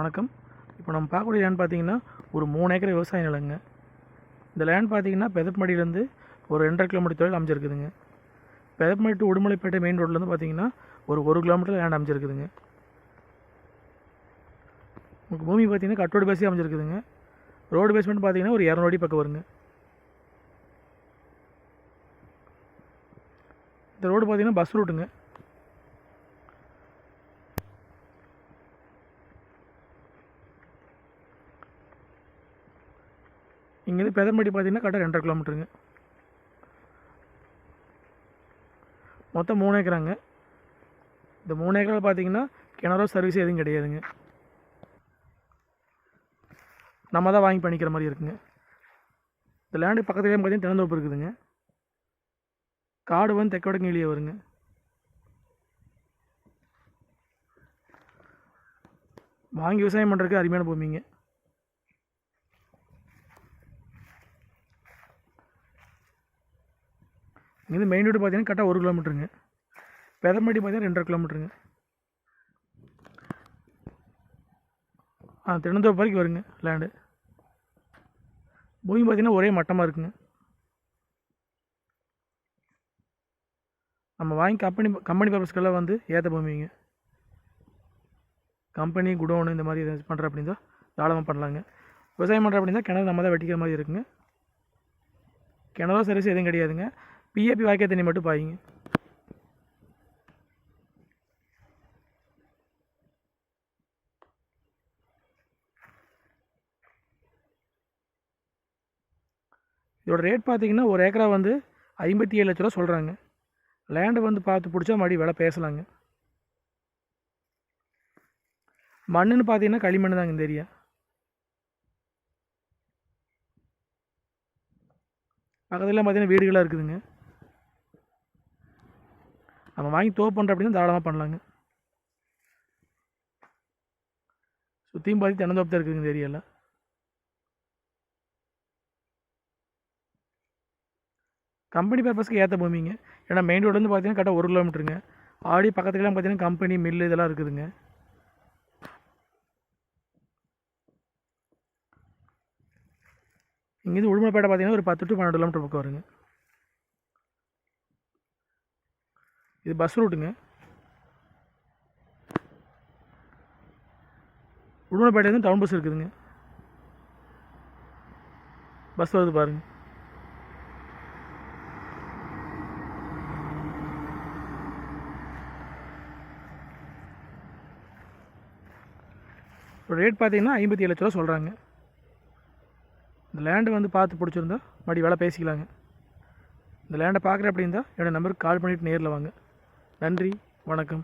வணக்கம். இப்போ நம்ம பார்க்கக்கூடிய லேண்ட் பார்த்தீங்கன்னா ஒரு மூணு ஏக்கர் விவசாய நிலங்க. இந்த லேண்ட் பார்த்தீங்கன்னா பெதப்பமடியிலேருந்து ஒரு ரெண்டரை கிலோமீட்டர் தொழில் அமைச்சிருக்குதுங்க பெதப்பமடி டு உடுமலைப்பேட்டை மெயின் ரோட்லேருந்து பார்த்தீங்கன்னா ஒரு ஒரு கிலோமீட்டர் லேண்ட் அமைச்சிருக்குதுங்க உங்களுக்கு பூமி பார்த்தீங்கன்னா கட்டோடு பேசி அமைஞ்சிருக்குதுங்க. ரோடு பேஸ்மெண்ட் பார்த்தீங்கன்னா ஒரு இரநூறு அடி பக்கம் வருங்க. இந்த ரோடு பார்த்தீங்கன்னா பஸ் ரூட்டுங்க இங்கேருந்து பெதம்படி பார்த்தீங்கன்னா கரெக்டாக ரெண்டரை கிலோமீட்டருங்க. மொத்தம் மூணு ஏக்கராங்க. இந்த மூணு ஏக்கரில் பார்த்தீங்கன்னா கிணறோ சர்வீஸ் எதுவும் கிடையாதுங்க. நம்ம தான் வாங்கி பண்ணிக்கிற மாதிரி இருக்குங்க. இந்த லேண்டு பக்கத்துலேயே பார்த்தீங்கன்னா திறந்தோப்பு இருக்குதுங்க. காடு வந்து தெக்க வடக்கு வெளியே வருங்க. வாங்கி விவசாயம் பண்ணுறதுக்கு அருமையான பூமிங்க. இங்கேருந்து மெயின் ரோடு பார்த்தீங்கன்னா கரெக்டாக ஒரு கிலோமீட்டருங்க பெதம்பட்டி பார்த்தீங்கன்னா ரெண்டரை கிலோமீட்டருங்க ஆ திருநெல்வேலி வரைக்கும் வருங்க லேண்டு பூமி பார்த்தீங்கன்னா ஒரே மட்டமாக இருக்குங்க. நம்ம வாங்கி கம்பெனி கம்பெனி பர்பஸ்க்கெல்லாம் வந்து ஏற்ற பூமிங்க. கம்பெனி குடோனு இந்த மாதிரி எதாவது பண்ணுற அப்படின்னா தாராளமாக பண்ணலாங்க. விவசாயம் பண்ணுற அப்படின்னா கிணறு நம்ம தான் வெட்டிக்கிற மாதிரி இருக்குங்க. கிணறும் சர்வீஸ் எதுவும் கிடையாதுங்க. பிஏபி வாய்க்கா தண்ணி மட்டும் பாய்ங்க. இதோட ரேட் பார்த்தீங்கன்னா ஒரு ஏக்கரா வந்து ஐம்பத்தி ஏழு லட்ச ரூபா சொல்கிறாங்க லேண்டை வந்து பார்த்து பிடிச்சா மறுபடியும் விலை பேசலாங்க. மண்ணுன்னு பார்த்தீங்கன்னா களிமண் தாங்க இந்த ஏரியா. பக்கத்துலாம் பார்த்தீங்கன்னா வீடுகளாக இருக்குதுங்க. நம்ம வாங்கி தோப்பு பண்ணுற அப்படின்னா தாராளமாக பண்ணலாங்க. சுற்றியும் பார்த்து தென்னந்தோப்பு தான் இருக்குதுங்க இந்த ஏரியாவில் கம்பெனி பர்பஸ்க்கு ஏற்ற பூமிங்க. ஏன்னா மெயின் ரோட்லேருந்து பார்த்தீங்கன்னா கரெக்டாக ஒரு கிலோமீட்டருங்க ஆடி பக்கத்துலலாம் பார்த்தீங்கன்னா கம்பெனி மில்லு இதெல்லாம் இருக்குதுங்க. இங்கேருந்து உடுமலைப்பேட்டை பார்த்தீங்கன்னா ஒரு பத்து டு பன்னெண்டு கிலோமீட்டர் பக்கம் வருங்க. இது பஸ் ரூட்டுங்க உடுமலைப்பேட்டையிலேருந்து டவுன் பஸ் இருக்குதுங்க. பஸ் வருது பாருங்கள் ரேட் பார்த்தீங்கன்னா ஐம்பத்தி ஏழு லட்ச ரூபா சொல்கிறாங்க இந்த லேண்டு வந்து பார்த்து பிடிச்சிருந்தா மறுபடி வேலை பேசிக்கலாங்க. இந்த லேண்டை பார்க்குற அப்படின்னா என்னோடய நம்பருக்கு கால் பண்ணிவிட்டு நேரில் வாங்க. நன்றி வணக்கம்.